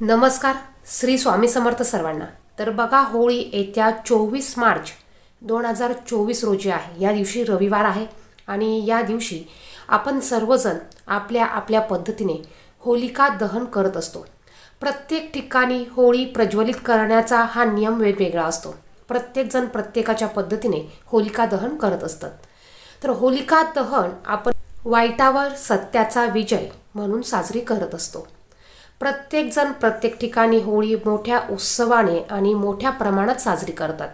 नमस्कार श्री स्वामी समर्थ सर्वांना. तर बघा होळी येत्या चोवीस मार्च दोन हजार चोवीस रोजी आहे. या दिवशी रविवार आहे आणि या दिवशी आपण सर्वजण आपल्या आपल्या पद्धतीने होलिका दहन करत असतो. प्रत्येक ठिकाणी होळी प्रज्वलित करण्याचा हा नियम वेगवेगळा असतो. प्रत्येकजण प्रत्येकाच्या पद्धतीने होलिका दहन करत असतात. तर होलिका दहन आपण वाईटावर सत्याचा विजय म्हणून साजरी करत असतो. प्रत्येकजण प्रत्येक ठिकाणी होळी मोठ्या उत्सवाने आणि मोठ्या प्रमाणात साजरी करतात.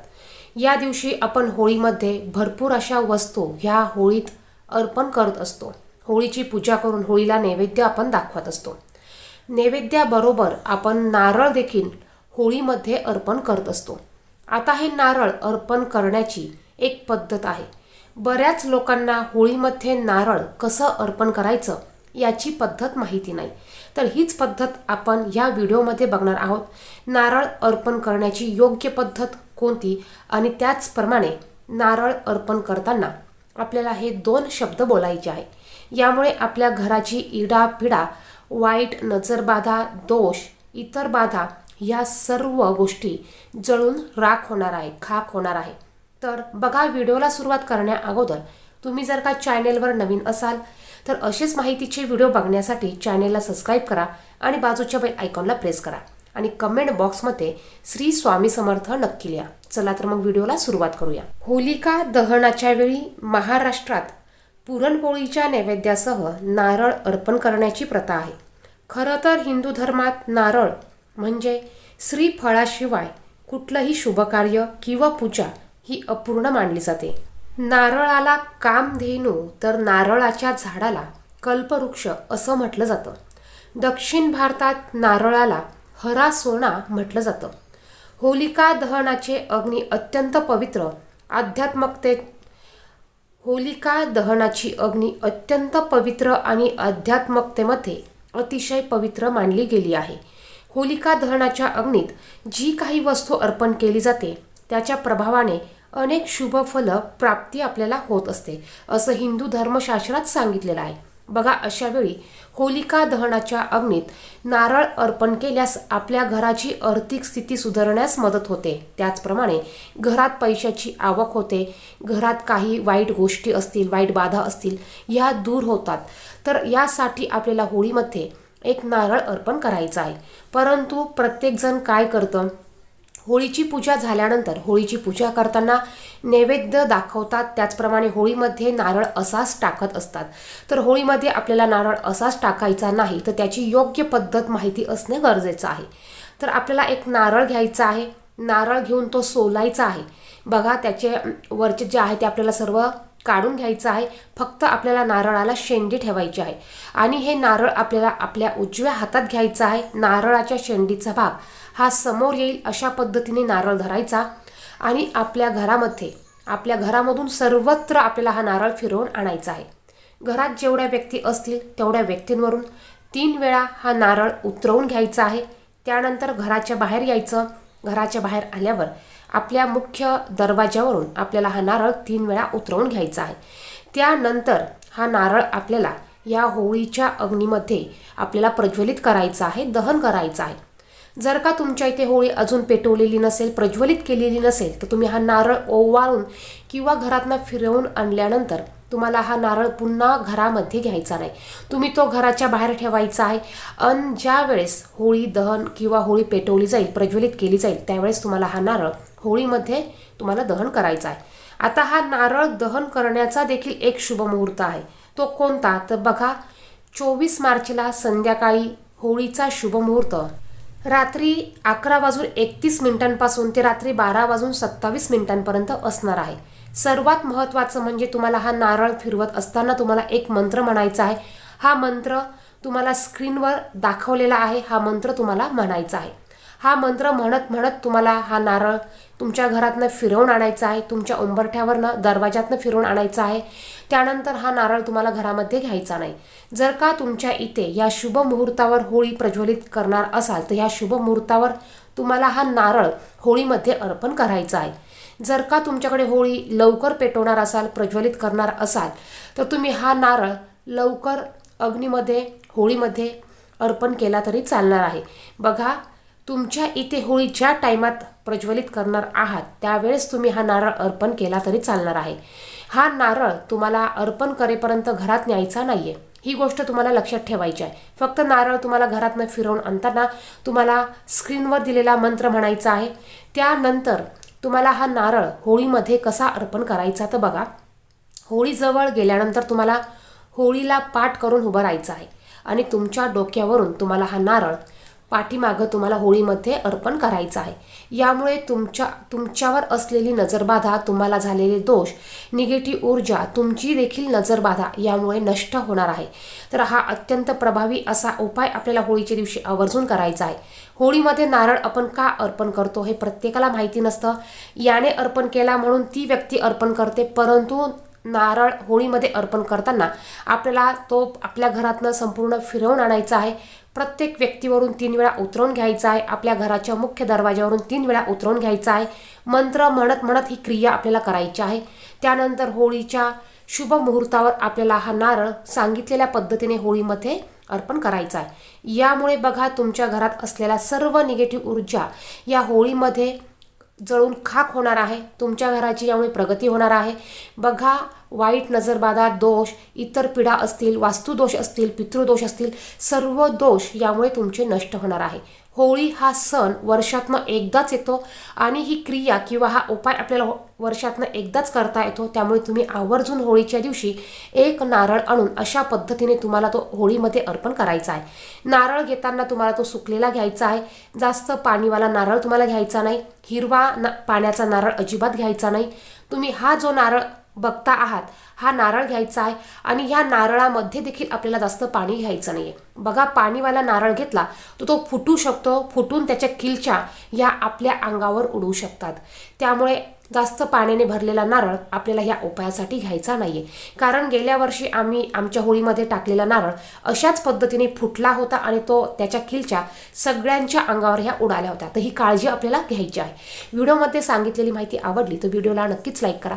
या दिवशी आपण होळीमध्ये भरपूर अशा वस्तू ह्या होळीत अर्पण करत असतो. होळीची पूजा करून होळीला नैवेद्य आपण दाखवत असतो. नैवेद्याबरोबर आपण नारळ देखील होळीमध्ये अर्पण करत असतो. आता हे नारळ अर्पण करण्याची एक पद्धत आहे. बऱ्याच लोकांना होळीमध्ये नारळ कसं अर्पण करायचं याची पद्धत माहिती नाही. तर हीच पद्धत आपण या व्हिडिओमध्ये बघणार आहोत. नारळ अर्पण करण्याची योग्य पद्धत कोणती? आणि त्याचप्रमाणे नारळ अर्पण करताना आपल्याला हे दोन शब्द बोलायचे आहे यामुळे आपल्या घराची इडापिडा वाईट नजरबाधा दोष इतर बाधा या सर्व गोष्टी जळून राख होणार आहे खाक होणार आहे. तर बघा व्हिडिओला सुरुवात करण्या अगोदर तुम्ही जर का चॅनेलवर नवीन असाल तर असेच माहितीचे व्हिडिओ बघण्यासाठी चॅनेलला सबस्क्राईब करा आणि बाजूच्या बेल आयकॉनला प्रेस करा. आणि कमेंट बॉक्समध्ये श्री स्वामी समर्थ नक्की लिहा. चला तर मग व्हिडिओला सुरुवात करूया. होलिका दहनाच्या वेळी महाराष्ट्रात पुरणपोळीच्या नैवेद्यासह नारळ अर्पण करण्याची प्रथा आहे. खरं तर हिंदू धर्मात नारळ म्हणजे श्रीफळाशिवाय कुठलंही शुभकार्य किंवा पूजा ही अपूर्ण मानली जाते. नारळाला कामधेनू तर नारळाच्या झाडाला कल्पवृक्ष असं म्हटलं जातं. दक्षिण भारतात नारळाला हरा सोना म्हटलं जातं. होलिका दहनाचे अग्नी अत्यंत पवित्र आध्यात्मकते होलिका दहनाची अग्नी अत्यंत पवित्र आणि आध्यात्मकतेमध्ये अतिशय पवित्र मानली गेली आहे. होलिका दहनाच्या अग्नीत जी काही वस्तू अर्पण केली जाते त्याच्या प्रभावाने अनेक शुभ फल प्राप्ती आपल्याला होत असते. असं हिंदू धर्मशास्त्रात सांगितलेलं आहे. बघा अशा वेळी होलिका दहनाच्या अग्नीत नारळ अर्पण केल्यास आपल्या घराची आर्थिक स्थिती सुधारण्यास मदत होते. त्याचप्रमाणे घरात पैशाची आवक होते. घरात काही वाईट गोष्टी असतील वाईट बाधा असतील ह्या दूर होतात. तर यासाठी आपल्याला होळीमध्ये एक नारळ अर्पण करायचं आहे. परंतु प्रत्येकजण काय करतं? होळीची पूजा झाल्यानंतर होळीची पूजा करताना नैवेद्य दाखवतात. त्याचप्रमाणे होळीमध्ये नारळ असाच टाकत असतात. तर होळीमध्ये आपल्याला नारळ असाच टाकायचा नाही तर त्याची योग्य पद्धत माहिती असणे गरजेचं आहे. तर आपल्याला एक नारळ घ्यायचा आहे. नारळ घेऊन तो सोलायचा आहे. बघा त्याचे वरचे जे आहे ते आपल्याला सर्व काढून घ्यायचं आहे. फक्त आपल्याला नारळाला शेंडी ठेवायची आहे. आणि हे नारळ आपल्याला आपल्या उजव्या हातात घ्यायचं आहे. नारळाच्या शेंडीचा भाग. हा समोर येईल अशा पद्धतीने नारळ धरायचा. आणि आपल्या घरामध्ये आपल्या घरामधून सर्वत्र आपल्याला हा नारळ फिरवून आणायचा आहे. घरात जेवढ्या व्यक्ती असतील तेवढ्या व्यक्तींवरून तीन वेळा हा नारळ उतरवून घ्यायचा आहे. त्यानंतर घराच्या बाहेर यायचं. घराच्या बाहेर आल्यावर आपल्या मुख्य दरवाज्यावरून आपल्याला हा नारळ तीन वेळा उतरवून घ्यायचा आहे. त्यानंतर हा नारळ आपल्याला या होळीच्या अग्नीमध्ये आपल्याला प्रज्वलित करायचा आहे दहन करायचं आहे. जर का तुमच्या इथे होळी अजून पेटवलेली नसेल प्रज्वलित केलेली नसेल तर तुम्ही हा नारळ ओवाळून किंवा घरातनं फिरवून आणल्यानंतर तुम्हाला हा नारळ पुन्हा घरामध्ये घ्यायचा नाही. तुम्ही तो घराच्या बाहेर ठेवायचा आहे. अन ज्या वेळेस होळी दहन किंवा होळी पेटवली जाईल प्रज्वलित केली जाईल त्यावेळेस तुम्हाला हा नारळ होळीमध्ये तुम्हाला दहन करायचं आहे. आता हा नारळ दहन करण्याचा देखील एक शुभ मुहूर्त आहे. तो कोणता? तर बघा चोवीस मार्चला संध्याकाळी होळीचा शुभ मुहूर्त. रात्री अकरा वाजून एकतीस मिनिटांपासून ते रात्री बारा वाजून सत्तावीस मिनिटांपर्यंत असणार आहे. सर्वात महत्त्वाचं म्हणजे तुम्हाला हा नारळ फिरवत असताना तुम्हाला एक मंत्र म्हणायचा आहे. हा मंत्र तुम्हाला स्क्रीनवर दाखवलेला आहे. हा मंत्र तुम्हाला म्हणायचा आहे. हा मंत्र म्हणत म्हणत तुम्हाला हा नारळ तुमच्या घरातनं फिरवून आणायचा आहे तुमच्या उंबरठ्यावरनं दरवाजातनं फिरवून आणायचा आहे. त्यानंतर हा नारळ तुम्हाला घरामध्ये घ्यायचा नाही. जर का तुमच्या इथे या शुभ मुहूर्तावर होळी प्रज्वलित करणार असाल तर ह्या शुभ मुहूर्तावर तुम्हाला हा नारळ होळीमध्ये अर्पण करायचा आहे. जर का तुमच्याकडे होळी लवकर पेटवणार असाल प्रज्वलित करणार असाल तर तुम्ही हा नारळ लवकर अग्नीमध्ये होळीमध्ये अर्पण केला तरी चालणार आहे. बघा तुमच्या इथे होळी ज्या टायमात प्रज्वलित करणार आहात त्यावेळेस तुम्ही हा नारळ अर्पण केला तरी चालणार आहे. हा नारळ तुम्हाला अर्पण करेपर्यंत घरात न्यायचा नाही आहे ही गोष्ट तुम्हाला लक्षात ठेवायची आहे. फक्त नारळ तुम्हाला घरातनं फिरवून आणताना तुम्हाला स्क्रीनवर दिलेला मंत्र म्हणायचा आहे. त्यानंतर तुम्हाला हा नारळ होळीमध्ये कसा अर्पण करायचा तर बघा. होळीजवळ गेल्यानंतर तुम्हाला होळीला पाठ करून उभं राहायचं आहे. आणि तुमच्या डोक्यावरून तुम्हाला हा नारळ पाठीमागं तुम्हाला होळीमध्ये अर्पण करायचं आहे. यामुळे तुमच्या तुमच्यावर असलेली नजरबाधा तुम्हाला झालेले दोष निगेटिव्ह ऊर्जा तुमची देखील नजरबाधा यामुळे नष्ट होणार आहे. तर हा अत्यंत प्रभावी असा उपाय आपल्याला होळीच्या दिवशी आवर्जून करायचा आहे. होळीमध्ये नारळ आपण का अर्पण करतो हे प्रत्येकाला माहिती नसतं. याने अर्पण केला म्हणून ती व्यक्ती अर्पण करते परंतु नारळ होळीमध्ये अर्पण करताना आपल्याला तो आपल्या घरातनं संपूर्ण फिरवून आणायचा आहे. प्रत्येक व्यक्तीवरून तीन वेळा उतरवून घ्यायचा आहे. आपल्या घराच्या मुख्य दरवाजावरून तीन वेळा उतरवून घ्यायचा आहे. मंत्र म्हणत म्हणत ही क्रिया आपल्याला करायची आहे. त्यानंतर होळीच्या शुभ मुहूर्तावर आपल्याला हा नारळ सांगितलेल्या पद्धतीने होळीमध्ये अर्पण करायचा आहे. यामुळे बघा तुमच्या घरात असलेल्या सर्व निगेटिव्ह ऊर्जा या होळीमध्ये जळून खाक होणार आहे तुमच्या घराची यामुळे प्रगती होणार आहे. बघा वाईट नजरबाधा दोष इतर पिढा असतील वास्तुदोष असतील पितृदोष असतील सर्व दोष यामुळे तुमचे नष्ट होणार आहे. होळी हा सण वर्षातनं एकदाच येतो आणि ही क्रिया किंवा हा उपाय आपल्याला हो- वर्षातनं एकदाच करता येतो त्यामुळे तुम्ही आवर्जून होळीच्या दिवशी एक नारळ आणून अशा पद्धतीने तुम्हाला तो होळीमध्ये अर्पण करायचा आहे. नारळ घेताना तुम्हाला तो सुकलेला घ्यायचा आहे. जास्त पाणीवाला नारळ तुम्हाला घ्यायचा नाही. हिरवा ना पाण्याचा नारळ अजिबात घ्यायचा नाही. तुम्ही हा जो नारळ बघता आहात. हा नारळ घ्यायचा आहे आणि ह्या नारळामध्ये देखील आपल्याला जास्त पाणी घ्यायचं नाही आहे बघा पाणीवाला नारळ घेतला तर तो फुटू शकतो फुटून त्याच्या किलच्या ह्या आपल्या अंगावर उडू शकतात. त्यामुळे जास्त पाण्याने भरलेला नारळ आपल्याला ह्या उपायासाठी घ्यायचा नाही आहे कारण गेल्या वर्षी आम्ही आमच्या होळीमध्ये टाकलेला नारळ अशाच पद्धतीने फुटला होता आणि तो त्याच्या किलच्या सगळ्यांच्या अंगावर ह्या उडाल्या होत्या. तर ही काळजी आपल्याला घ्यायची आहे. व्हिडिओमध्ये सांगितलेली माहिती आवडली तर व्हिडिओला नक्कीच लाईक करा.